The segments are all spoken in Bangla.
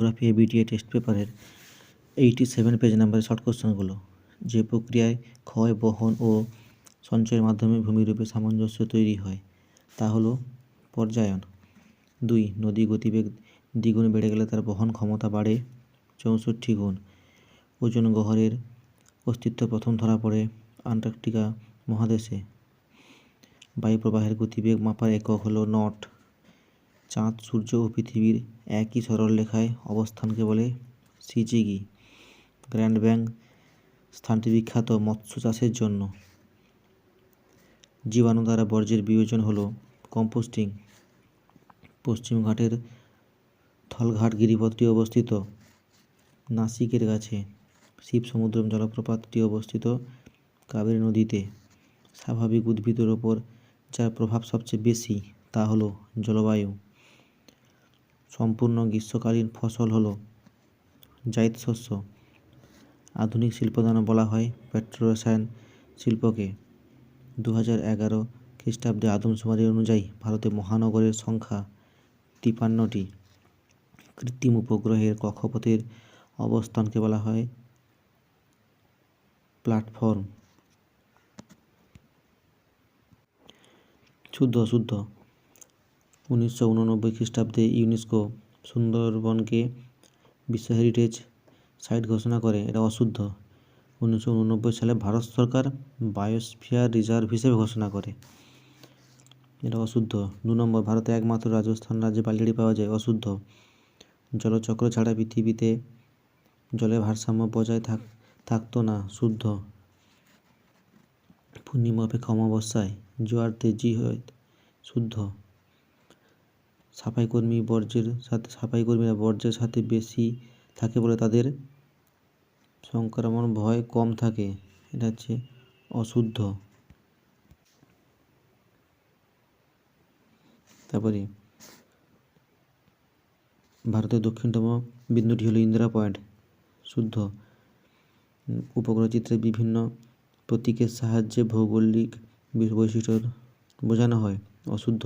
জিওগ্রাফি এবিটিএ টেস্ট পেপারের এইটি সেভেন পেজ নাম্বারের শর্ট কোশ্চেনগুলো যে প্রক্রিয়ায় ক্ষয়, বহন ও সঞ্চয়ের মাধ্যমে ভূমিরূপে সামঞ্জস্য তৈরি হয়, তা হলো পর্যায়ন। দুই, নদী গতিবেগ দ্বিগুণ বেড়ে গেলে তার বহন ক্ষমতা বাড়ে, চৌষট্টি গুণ। ওজন গহ্বরের অস্তিত্ব প্রথম ধরা পড়ে আন্টার্কটিকা মহাদেশে। বায়ুপ্রবাহের গতিবেগ মাপার একক হলো নট। চাঁদ, সূর্য ও পৃথিবীর একই সরল সরলরেখায় অবস্থানকে বলে সিজিগি। গ্র্যান্ড ব্যাংক স্থানটি বিখ্যাত মৎস্য চাষের জন্য। জীবাণু দ্বারা বর্জ্যের বিয়োজন হলো কম্পোস্টিং। পশ্চিমঘাটের থলঘাট গিরিপথটি অবস্থিত। নাসিকের কাছে শিব সমুদ্রম জলপ্রপাতটি অবস্থিত কাবেরী নদীতে। স্বাভাবিক উদ্ভিদের ওপর যার প্রভাব সবচেয়ে বেশি তা হলো জলবায়ু। সম্পূর্ণ গ্রীষ্মকালীন ফসল হলো জায়িদ শস্য। আধুনিক শিল্পদানে বলা হয় পেট্রোরসায়ন শিল্পকে। দু হাজার এগারো খ্রিস্টাব্দে আদমশুমারি অনুযায়ী ভারতে মহানগরের সংখ্যা তিপান্নটি। কৃত্রিম উপগ্রহের কক্ষপথের অবস্থানকে বলা হয় প্ল্যাটফর্ম। শুদ্ধ শুদ্ধ উনিশশো উননব্বই খ্রিস্টাব্দে ইউনেস্কো সুন্দরবনকে বিশ্ব হেরিটেজ সাইট ঘোষণা করে। এটা অশুদ্ধ। উনিশশো উননব্বই সালে ভারত সরকার বায়োস্ফিয়ার রিজার্ভ হিসেবে ঘোষণা করে। এটা অশুদ্ধ। দু নম্বর, ভারতে একমাত্র রাজস্থান রাজ্যে বালিয়াড়ি পাওয়া যায়। অশুদ্ধ। জলচক্র ছাড়া পৃথিবীতে জলের ভারসাম্য বজায় থাক, থাকতো না। শুদ্ধ। পূর্ণিমা অপেক্ষা অমাবস্যায় জোয়ার তেজি হয়। শুদ্ধ। সাফাই কর্মী বর্জ্যের সাথে সাফাই কর্মীরা বর্জ্যের সাথে বেশি থাকে বলে তাদের সংক্রমণ ভয় কম থাকে। এটা হচ্ছে অশুদ্ধ। তারপরে ভারতের দক্ষিণতম বিন্দুটি হলো ইন্দিরা পয়েন্ট, শুদ্ধ। উপগ্রহ চিত্রে বিভিন্ন প্রতীকের সাহায্যে ভৌগোলিক বৈশিষ্ট্য বোঝানো হয়, অশুদ্ধ।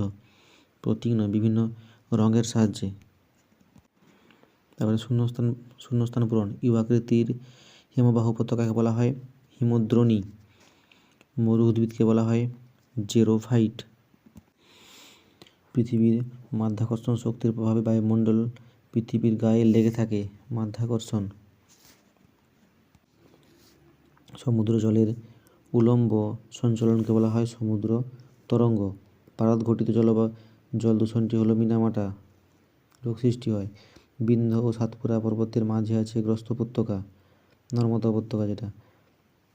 প্রতীক নয় বিভিন্ন রঙের সাহায্যে। তারপরে শূন্যস্থান শূন্যস্থান পূরণ। ইউ আকৃতির হিমবাহ উপত্যকাকে বলা হয় হিমদ্রোণী। মরু উদ্ভিদকে বলা হয় জেরোফাইট। পৃথিবীর মাধ্যাকর্ষণ শক্তির প্রভাবে বায়ুমণ্ডল পৃথিবীর গায়ে লেগে থাকে মাধ্যাকর্ষণ। সমুদ্র জলের উলম্ব সঞ্চালনকে বলা হয় সমুদ্র তরঙ্গ। ভারত ঘটিত জলবা জল দূষণটি হলো মিনামাটা রোগ সৃষ্টি হয়। বিন্ধ্য ও সাতপুরা পর্বতের মাঝে আছে গ্রস্ত উপত্যকা, নর্মদা উপত্যকা যেটা।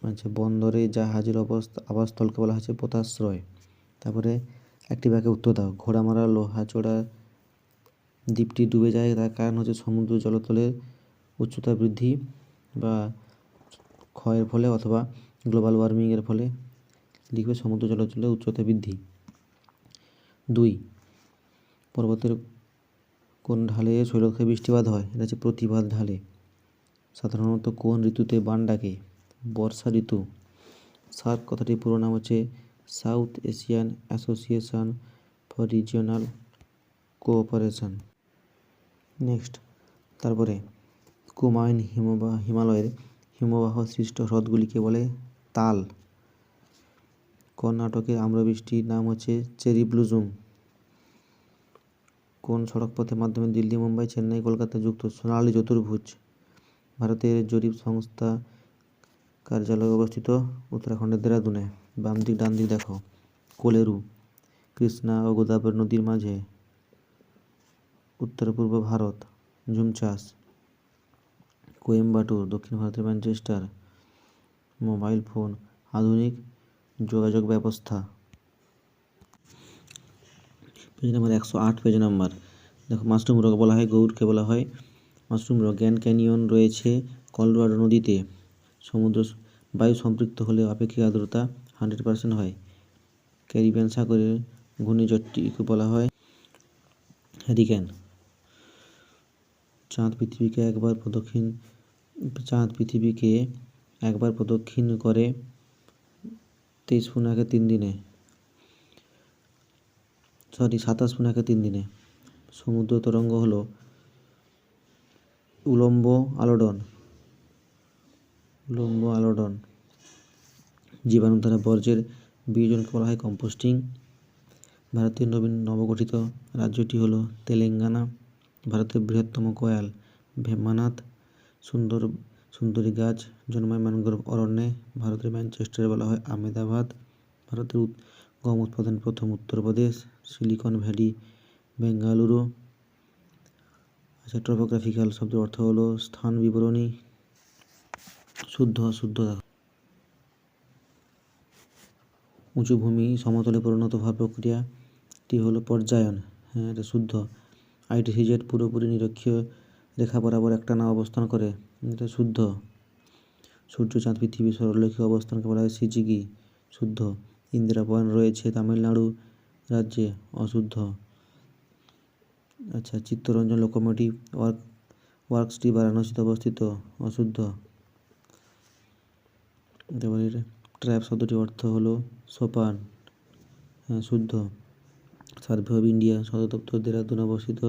আচ্ছা বন্দরে জাহাজের অবস্থা, আবাসস্থলকে বলা হচ্ছে পোতাশ্রয়। তারপরে একটি ব্যাকে উত্তর দাও। ঘোড়ামারা লোহাচড়া দ্বীপটি ডুবে যায়। তার কারণ হচ্ছে সমুদ্র জলতলের উচ্চতা বৃদ্ধি বা ক্ষয়ের ফলে অথবা গ্লোবাল ওয়ার্মিংয়ের ফলে লিখবে সমুদ্র জলতলের উচ্চতা বৃদ্ধি। দুই পর্বতের কোন ঢালে শৈলক্ষে বৃষ্টিপাত হয়? এটা হচ্ছে প্রতিবাদ ঢালে। সাধারণত কোন ঋতুতে বান ডাকে? বর্ষা ঋতু। সার্ক কথাটির পুরো নাম হচ্ছে South Asian Association for Regional Cooperation. Next. তারপরে, কুমায়ুন হিমবাহ হিমালয়ের হিমবাহ সৃষ্ট হ্রদগুলিকে বলে তাল। কর্ণাটকের আম্রবৃষ্টির নাম হচ্ছে চেরি ব্লুজুম কোন সড়ক পথের মাধ্যমে দিল্লি, মুম্বাই, চেন্নাই, কলকাতা যুক্ত সোনালী চতুর্ভুজ ভারতের জরিপ সংস্থা কার্যালয় অবস্থিত উত্তরাখণ্ডের দেরাদুনে। বাম দিক, ডান দিক দেখো। কোলেরু, কৃষ্ণা ও গোদাবরী নদীর মাঝে। উত্তর পূর্ব ভারত ঝুম চাষ কোয়েম্বাটুর, দক্ষিণ ভারতের ম্যানচেস্টার, মোবাইল ফোন, আধুনিক যোগাযোগ ব্যবস্থা। পেজ নাম্বার একশো আট পেজ নাম্বার। দেখো, মাশরুম রোগ বলা হয় গৌরকে বলা হয়। মাশরুম রোগ গ্র্যান্ড ক্যানিয়ন রয়েছে কলোরাডো নদীতে। সমুদ্র বায়ু সম্পৃক্ত হলে আপেক্ষিক আর্দ্রতা হান্ড্রেড পার্সেন্ট হয়। ক্যারিবিয়ান সাগরের ঘূর্ণিঝড়টিকে বলা হয় হ্যারিক্যান চাঁদ পৃথিবীকে একবার প্রদক্ষিণ, চাঁদ পৃথিবীকে একবার প্রদক্ষিণ করে তেইশ পূর্ণাকে তিন দিনে। সরি, সাতাশ পূর্ণাকে তিন দিনে। সমুদ্র তরঙ্গ হলো উলম্ব আলোড়ন। উলম্ব আলোড়ন। জীবাণু দ্বারা বর্জ্যের বিয়োজনকে বলা হয় কম্পোস্টিং। ভারতের নবীন নবগঠিত রাজ্যটি হলো তেলেঙ্গানা, ভারতের বৃহত্তম কয়াল ভেম্বানাথ সুন্দর, সুন্দরী গাছ জন্মায় ম্যানগ্রোভ অরণ্যে, ভারতের ম্যানচেস্টারে বলা হয় আহমেদাবাদ, ভারতের গম উৎপাদন প্রথম উত্তরপ্রদেশ। Silicon valley, Bengaluru. আচ্ছা ট্রপোগ্রাফিক্যাল শব্দের অর্থ হলো স্থান বিবরণী। শুদ্ধ অশুদ্ধ উঁচু ভূমি, সমতলে পরিণত হওয়ার প্রক্রিয়াটি হলো পর্যায়ন। হ্যাঁ এটা শুদ্ধ। আইটিসিজেড পুরোপুরি নিরক্ষীয়, রেখা বরাবর একটা না অবস্থান করে। এটা শুদ্ধ। সূর্য, চাঁদ, পৃথিবী সরলরেখে অবস্থানকে বলা হয় সিজিগি। শুদ্ধ। ইন্দিরা পয়েন্ট রয়েছে তামিলনাড়ু। রাজ্যে অশুদ্ধ। আচ্ছা চিত্তরঞ্জন লোকোমোটিভ ওয়ার্ক, ওয়ার্কসটি বারাণসীতে অবস্থিত, অশুদ্ধ। ট্র্যাপ শব্দটির অর্থ হলো সোপান হ্যাঁ শুদ্ধ। সার্ভে অফ ইন্ডিয়া সদর দপ্তর দেরাদুন অবস্থিত,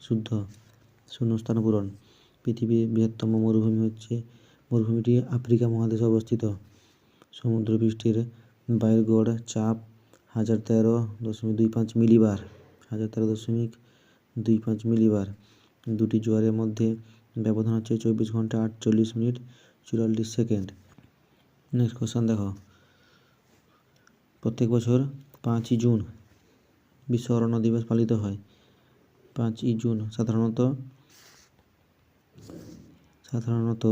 শুদ্ধ। শূন্যস্থান পূরণ। পৃথিবীর বৃহত্তম মরুভূমি হচ্ছে, মরুভূমিটি আফ্রিকা মহাদেশে অবস্থিত। সমুদ্রপৃষ্ঠের বাইরের গড় চাপ হাজার তেরো দশমিক দুই পাঁচ মিলিবার, হাজার তেরো দশমিক দুই পাঁচ মিলিবার। দুটি জোয়ারের মধ্যে ব্যবধান হচ্ছে চব্বিশ ঘণ্টা আটচল্লিশ মিনিট চুয়াল্লিশ সেকেন্ড। নেক্সট কোশ্চেন দেখো। প্রত্যেক বছর পাঁচই জুন বিশ্ব অরণ্য দিবস পালিত হয়। পাঁচই জুন সাধারণত সাধারণত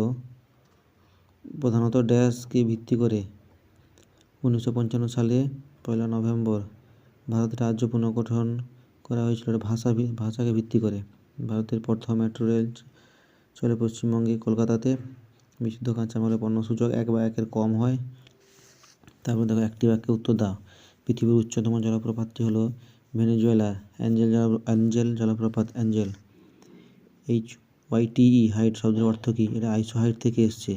প্রধানত ড্যাশকে ভিত্তি করে উনিশশো পঞ্চান্ন সালে পয়লা নভেম্বর ভারত রাজ্য পুনর্গঠন করা হয়েছিল ভাষা ভাষাকে ভিত্তি করে। ভারতের প্রথম মেট্রো রেল চলে পশ্চিমবঙ্গে কলকাতাতে। বিশুদ্ধ কাঁচামালের পণ্য সূচক এক বা একের কম হয়। তারপর দেখো, একটি বাক্যে উত্তর দাও। পৃথিবীর উচ্চতম জলপ্রপাতটি হলো ভেনেজুয়েলার অ্যাঞ্জেল জল, অ্যাঞ্জেল জলপ্রপাত, অ্যাঞ্জেল। এইচ ওয়াইটিই হাইট শব্দের অর্থ কী? এটা আইসো হাইট থেকে এসছে।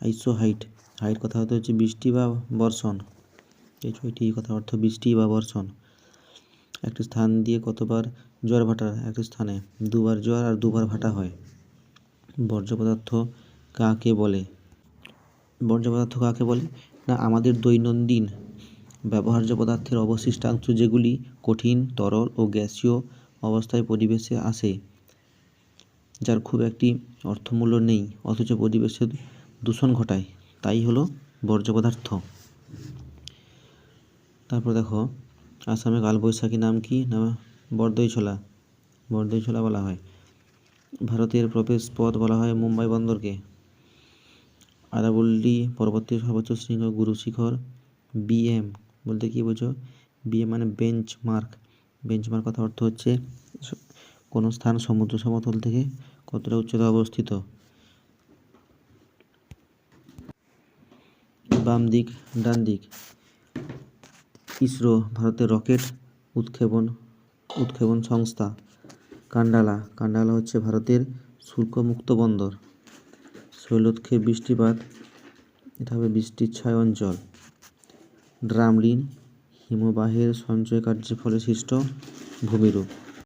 আইসো হাইট হাইট কথা হতে হচ্ছে বৃষ্টি বা বর্ষণ। এইচ ওয়াইটিই কথা অর্থ বৃষ্টি বা বর্ষণ। একটি স্থান দিয়ে কতবার জোয়ার ভাটা, একটি স্থানে দুবার জোয়ার আর দুবার ভাটা হয়। বর্জ্য পদার্থ কাকে বলে? বর্জ্য পদার্থ কাকে বলে? না, আমাদের দৈনন্দিন ব্যবহার্য পদার্থের অবশিষ্টাংশ যেগুলি কঠিন, তরল ও গ্যাসীয় অবস্থায় পরিবেশে আসে, যার খুব একটি অর্থমূল্য নেই, অথচ পরিবেশে দূষণ ঘটায়, তাই হলো বর্জ্য পদার্থ। তারপর দেখো, আসামে কালবৈশাখী নাম কি? না বরদইছলা বরদইছলা বলা হয়। ভারতের প্রবেশ পথ বলা হয় মুম্বাই বন্দরকে। আরাবল্লী পর্বতের সর্বোচ্চ শৃঙ্গ গুরু শিখর, বিএম। বলতে কি বোঝো? বিএম মানে বেঞ্চ মার্ক বেঞ্চ মার্ক কথা অর্থ হচ্ছে কোনো স্থান সমুদ্র সমতল থেকে কতটা উচ্চতা অবস্থিত। বাম দিক ডান দিক ইসরো, ভারতের রকেট উৎক্ষেপণ উৎক্ষেপণ সংস্থা, কান্ডালা। কান্ডালা হচ্ছে ভারতের শুল্কমুক্ত বন্দর। শৈলক্ষে বৃষ্টিপাত, এটা হবে বৃষ্টির ছায় অঞ্চল। ড্রামলিন হিমবাহের সঞ্চয় কার্যের ফলে সৃষ্ট ভূমিরূপ।